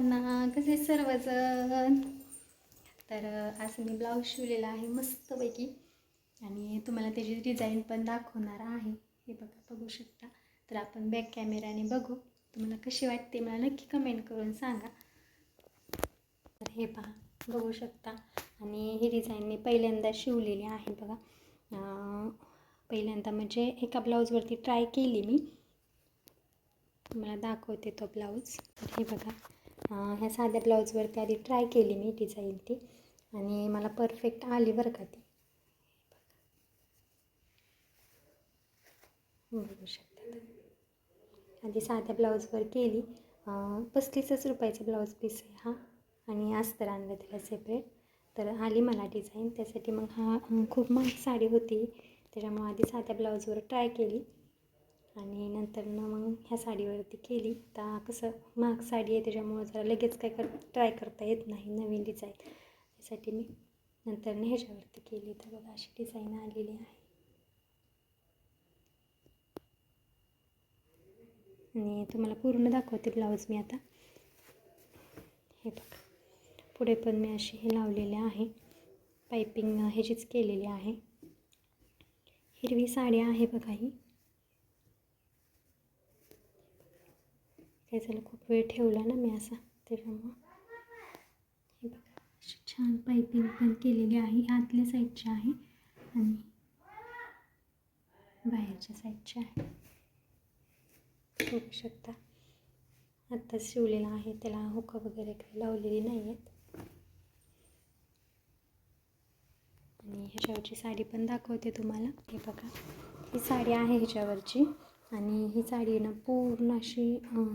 सर्वांना कसे सर्वजण. तर आज मी ब्लाऊज शिवलेला आहे मस्तपैकी. आणि तुम्हाला त्याची डिझाईन पण दाखवणार आहे. हे बघा बघू शकता. तर आपण बॅक कॅमेऱ्याने बघू. तुम्हाला कशी वाटते मला नक्की कमेंट करून सांगा. तर हे पहा बघू शकता. आणि ही डिझाईन मी पहिल्यांदा शिवलेली आहे बघा. पहिल्यांदा म्हणजे एका ब्लाऊजवरती ट्राय केली मी. तुम्हाला दाखवते तो ब्लाऊज तर हे बघा. ह्या साध्या ब्लाऊजवरती आधी ट्राय केली मी डिझाईन ती. आणि मला परफेक्ट आली बरं का ती. बघू शकता आधी साध्या ब्लाऊजवर केली. पस्तीसच रुपयाचा ब्लाऊज पीस आहे हा. आणि अस्तर आणलं त्याला सेपरेट तर आली मला डिझाईन. त्यासाठी मग हा खूप महाग साडी होती. त्याच्यामुळे आधी साध्या ब्लाऊजवर ट्राय केली. आणि नंतर मग ह्या साडीवरती केली. तर कसं महाग साडी आहे त्याच्यामुळं जरा लगेच काय कर ट्राय करता येत नाही नवीन डिझाईन त्यासाठी मी नंतर ह्याच्यावरती केली. तर बघा अशी डिझाईन आलेली आहे. आणि तुम्हाला पूर्ण दाखवते ब्लाऊज मी आता. हे बघा. पुढे पण मी अशी हे लावलेले आहे. पायपिंग ह्याचीच केलेली आहे. हिरवी साडी आहे बघा ही. काय झालं खूप वेळ ठेवला ना मी असा त्याच्यामुळं. हे बघा अशी छान पायपिंग पण केलेली आहे आतल्या साईडची आहे आणि बाहेरच्या साईडची आहे. बघू शकता. आत्ताच शिवलेला आहे त्याला हुकं वगैरे काही लावलेली नाही आहेत आणि ह्याच्यावरची साडी पण दाखवते तुम्हाला. हे बघा ही साडी आहे ह्याच्यावरची. आणि ही साडी ना पूर्ण अशी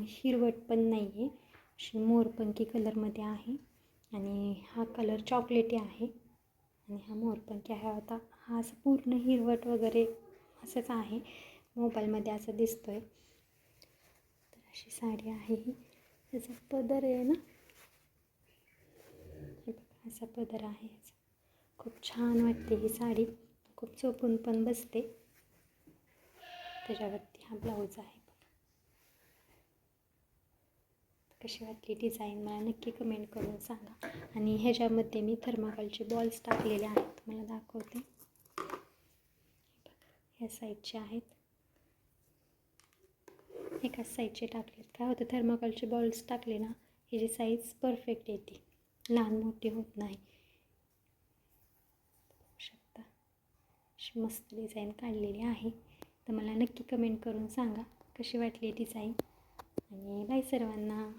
हिरवट पण नाही आहे अशी मोरपंकी कलरमध्ये आहे. आणि हा कलर चॉकलेटी आहे. आणि हा मोरपंकी आहे. आता हा असं पूर्ण हिरवट वगैरे असंच आहे. मोबाईलमध्ये असं दिसतो आहे तर अशी साडी आहे ही. त्याचा पदर आहे ना? असा पदर आहे खूप छान वाटते ही साडी. खूप चोपून पण बसते. त्याच्यावरती हा ब्लाऊज आहे कशी वाटली डिझाईन मला नक्की कमेंट करून सांगा. आणि ह्याच्यामध्ये मी थर्माकोलचे बॉल्स टाकलेले आहेत मला दाखवते. ह्या साईडचे आहेत. एकाच साईजचे टाकलेत. काय होतं थर्माकोलचे बॉल्स टाकले ना ह्याची साईज परफेक्ट येते. लहान मोठी होत नाही. शकता. अशी मस्त डिझाईन काढलेली आहे. तर मला नक्की कमेंट करून सांगा कशी वाटली डिझाईन आणि बाय सर्वांना.